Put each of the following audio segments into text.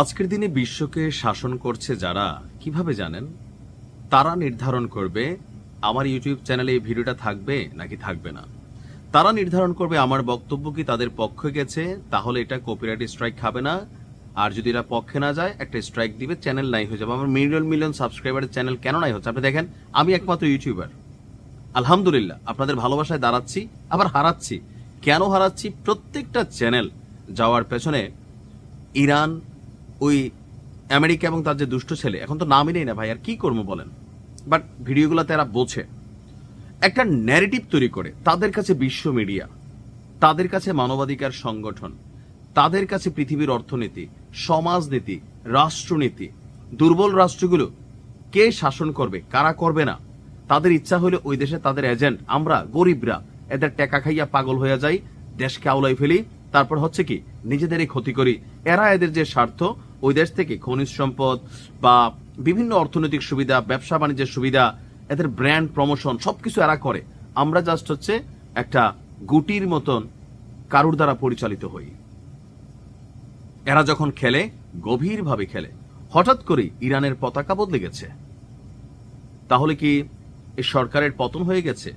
আজকের দিনে বিশ্বকে শাসন করছে যারা, কীভাবে জানেন? তারা নির্ধারণ করবে, আমার ইউটিউব চ্যানেলে এই ভিডিওটা থাকবে নাকি থাকবে না? তারা নির্ধারণ করবে আমার বক্তব্য কি তাদের পক্ষে গেছে, তাহলে এটা কপিরাইট স্ট্রাইক খাবে না। আর যদি এরা পক্ষে না যায়, একটা স্ট্রাইক দিবে চ্যানেল নাই হয়ে যাবে। আমার মিলিয়ন মিলিয়ন সাবস্ক্রাইবারের চ্যানেল কেন নাই হচ্ছে? আপনি দেখেন, আমি একমাত্র ইউটিউবার আলহামদুলিল্লাহ, আপনাদের ভালোবাসায় দাঁড়াচ্ছি, আবার হারাচ্ছি। কেন হারাচ্ছি? প্রত্যেকটা চ্যানেল যাওয়ার পেছনে ইরান ওই আমেরিকা এবং তার যে দুষ্ট ছেলে, এখন তো নামই নেই না ভাই, আর কি করব বলেন? বাট ভিডিওগুলোতে এরা বোঝে। একটা ন্যারেটিভ তৈরি করে, তাদের কাছে বিশ্ব মিডিয়া তাদের কাছে মানবাধিকার সংগঠন, তাদের কাছে পৃথিবীর অর্থনীতি, সমাজনীতি, রাষ্ট্রনীতি, দুর্বল রাষ্ট্রগুলো কে শাসন করবে, কারা করবে না? তাদের ইচ্ছা হলে ওই দেশে তাদের এজেন্ট আমরা, গরিবরা, এদের টেকা খাইয়া পাগল হয়ে যাই, দেশকে আওলাই ফেলি, তারপর হচ্ছে কি, নিজেদেরই ক্ষতি করি। এরা এদের যে স্বার্থ ওই দেশ থেকে খনিজ সম্পদ বা বিভিন্ন অর্থনৈতিক সুবিধা, ব্যবসা বাণিজ্যের সুবিধা, এদের ব্র্যান্ড প্রমোশন সবকিছু এরা করে। আমরা জাস্ট হচ্ছে একটা গুটির মতন কারুর দ্বারা পরিচালিত হই। এরা যখন খেলে, গভীরভাবে খেলে, হঠাৎ করেই ইরানের পতাকা বদলে গেছে। তাহলে কি এই সরকারের পতন হয়ে গেছে?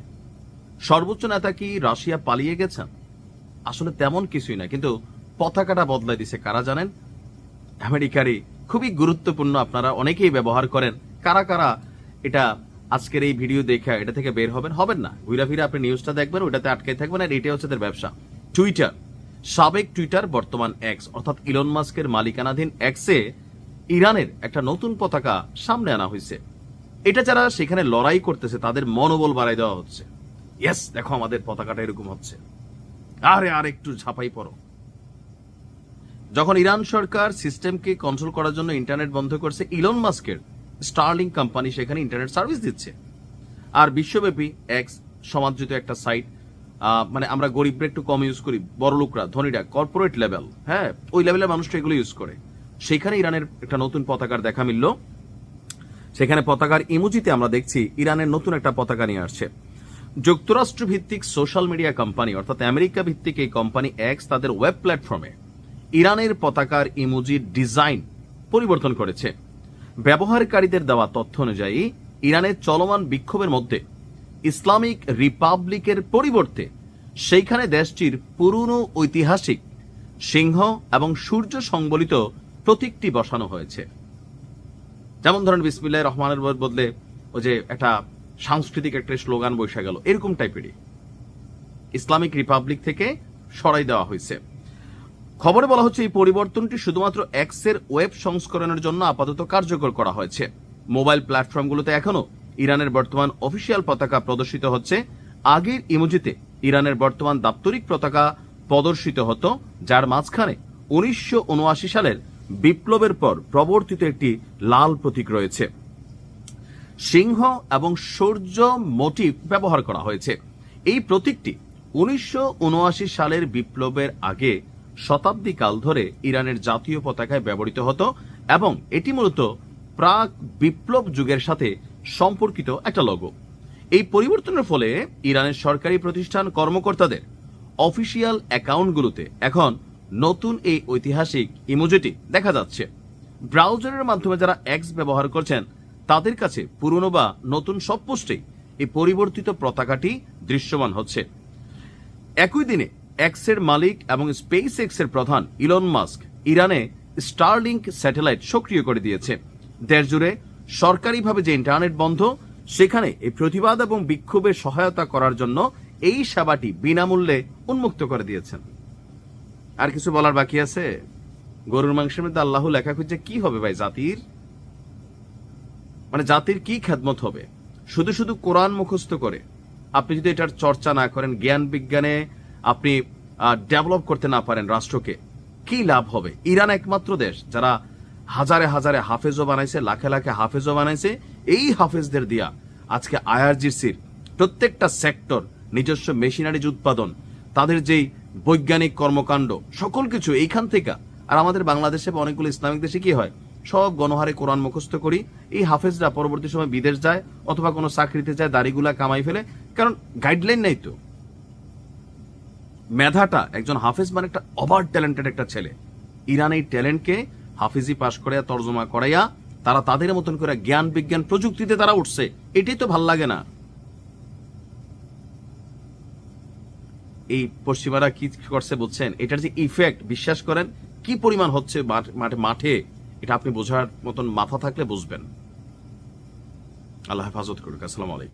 সর্বোচ্চ নেতা কি রাশিয়া পালিয়ে গেছেন? আসলে তেমন কিছুই না, কিন্তু পতাকাটা বদলাই দিছে কারা জানেন? আমেরিকারই খুবই গুরুত্বপূর্ণ আপনারা অনেকেই ব্যবহার করেন। কারা কারা এটা আজকের এই ভিডিও দেখে এটা থেকে বের হবেন? হবেন না। ঘুরা ফিরে আপনি নিউজটা দেখবেন ওইটাতে আটকে থাকবেন আর এটাই হচ্ছে তাদের ব্যবসা। টুইটার সাবেক টুইটার বর্তমান এক্স অর্থাৎ ইলন মাস্কের মালিকানাধীন এক্সে ইরানের একটা নতুন পতাকা সামনে আনা হয়েছে। এটা যারা সেখানে লড়াই করতেছে, তাদের মনোবল বাড়াই দেওয়া হচ্ছে। ইয়েস দেখো আমাদের পতাকাটা এরকম হচ্ছে। আরে আর একটু ঝাঁপাই পড়ো। যখন ইরান সরকার সিস্টেমকে কন্ট্রোল করার জন্য ইন্টারনেট বন্ধ করছে ইলন মাস্কের স্টার্লিং কোম্পানি সেখানে ইন্টারনেট সার্ভিস দিচ্ছে। আর বিশ্বব্যাপী এক্স সমাদৃত একটা সাইট মানে আমরা গরিবরা একটু কম ইউজ করি, বড় লোকরা, ধনীরা কর্পোরেট লেভেল হ্যাঁ ওই লেভেলের মানুষটা এগুলো ইউজ করে। সেখানে ইরানের একটা নতুন পতাকার দেখা মিলল। সেখানে পতাকার ইমোজিতে আমরা দেখছি ইরানের নতুন একটা পতাকা নিয়ে আসছে। যুক্তরাষ্ট্র ভিত্তিক সোশ্যাল মিডিয়া কোম্পানি অর্থাৎ আমেরিকা ভিত্তিক এই কোম্পানি এক্স তাদের ওয়েব প্ল্যাটফর্মে ইরানের পতাকার ইমোজির ডিজাইন পরিবর্তন করেছে। ব্যবহারকারীদের দেওয়া তথ্য অনুযায়ী ইরানের চলমান বিক্ষোভের মধ্যে ইসলামিক রিপাবলিকের পরিবর্তে সেইখানে দেশটির পুরনো ঐতিহাসিক সিংহ এবং সূর্য সংবলিত প্রতীকটি বসানো হয়েছে। যেমন ধরেন, বিসমিল্লাহ রহমানের বদলে ওই যে একটা সাংস্কৃতিক একটা স্লোগান বসে গেল, এরকম টাইপেরই ইসলামিক রিপাবলিক থেকে সরাই দেওয়া হয়েছে। খবরে বলা হচ্ছে, এই পরিবর্তনটি শুধুমাত্র এক্সের ওয়েব সংস্করণের জন্য আপাতত কার্যকর করা হয়েছে। মোবাইল প্ল্যাটফর্মগুলোতে এখনও ইরানের বর্তমান অফিসিয়াল পতাকা প্রদর্শিত হচ্ছে। আগের ইমোজিতে ইরানের বর্তমান দাপ্তরিক পতাকা প্রদর্শিত হতো, যার মাঝখানে উনিশশো উনআশি সালের বিপ্লবের পর প্রবর্তিত একটি লাল প্রতীক রয়েছে। সিংহ এবং সূর্য মোটিভ ব্যবহার করা হয়েছে। এই প্রতীকটি উনিশশো উনআশি সালের বিপ্লবের আগে শতাব্দী কাল ধরে ইরানের জাতীয় পতাকায় ব্যবহৃত হতো এবং এটি মূলত প্রাক বিপ্লব যুগের সাথে সম্পর্কিত একটা লগো এই পরিবর্তনের ফলে ইরানের সরকারি প্রতিষ্ঠান কর্মকর্তাদের অফিসিয়াল অ্যাকাউন্টগুলোতে এখন নতুন এই ঐতিহাসিক ইমোজিটি দেখা যাচ্ছে। ব্রাউজারের মাধ্যমে যারা এক্স ব্যবহার করছেন, তাদের কাছে পুরনো বা নতুন সব পোস্টেই এই পরিবর্তিত পতাকাটি দৃশ্যমান হচ্ছে। একই দিনে এক্সের মালিক এবং স্পেস এক্সের প্রধান ইলন মাস্ক ইরানে স্টারলিংক স্যাটেলাইট সক্রিয় করে দিয়েছে। দেশ জুড়ে সরকারিভাবে যে ইন্টারনেট বন্ধ, সেখানে এই প্রতিবাদ এবং বিক্ষোভে সহায়তা করার জন্য এই সেবাটি বিনামূল্যে উন্মুক্ত করে দিয়েছেন। আর কিছু বলার বাকি আছে? গরুর মাংসের মধ্যে আল্লাহ লেখা খুঁজছে কি হবে ভাই জাতির? মানে জাতির কি খেদমত হবে? শুধু শুধু কোরআন মুখস্থ করে। আপনি যদি এটার চর্চা না করেন, জ্ঞান বিজ্ঞানে আপনি ডেভেলপ করতে না পারেন রাষ্ট্রকে, কি লাভ হবে? ইরান একমাত্র দেশ যারা হাজারে হাজারে হাফেজও বানাইছে, লাখে লাখে হাফেজও বানাইছে, এই হাফেজদের দিয়া আজকে আইআরজিসির প্রত্যেকটা সেক্টর, নিজস্ব মেশিনারিজ উৎপাদন, তাদের যেই বৈজ্ঞানিক কর্মকাণ্ড, সকল কিছু এইখান থেকে। আর আমাদের বাংলাদেশে বা অনেকগুলো ইসলামিক দেশে কি হয়? সব গণহারে কোরআন মুখস্থ করি, এই হাফেজরা পরবর্তী সময় বিদেশ যায়, অথবা কোনো চাকরিতে যায়, দাড়িগুলা কামাই ফেলে, কারণ গাইডলাইন নাই তো। মেধাটা একজন হাফেজ মানে একটা ওভার ট্যালেন্টেড একটা ছেলে। ইরান এই ট্যালেন্টকে হাফিজি পাশ করাইয়া, তর্জমা করাইয়া, তারা তাদের মতন করে জ্ঞান, বিজ্ঞান প্রযুক্তিতে তারা উঠছে। এটাই তো ভালো লাগে না। এই পশ্চিমারা কি করছে বুঝছেন? এটার যে ইফেক্ট বিশ্বাস করেন, কি পরিমাণ হচ্ছে মাঠে মাঠে, এটা আপনি বোঝার মতন মাথা থাকলে বুঝবেন। আল্লাহ হেফাজত করুক। আসসালামু আলাইকুম।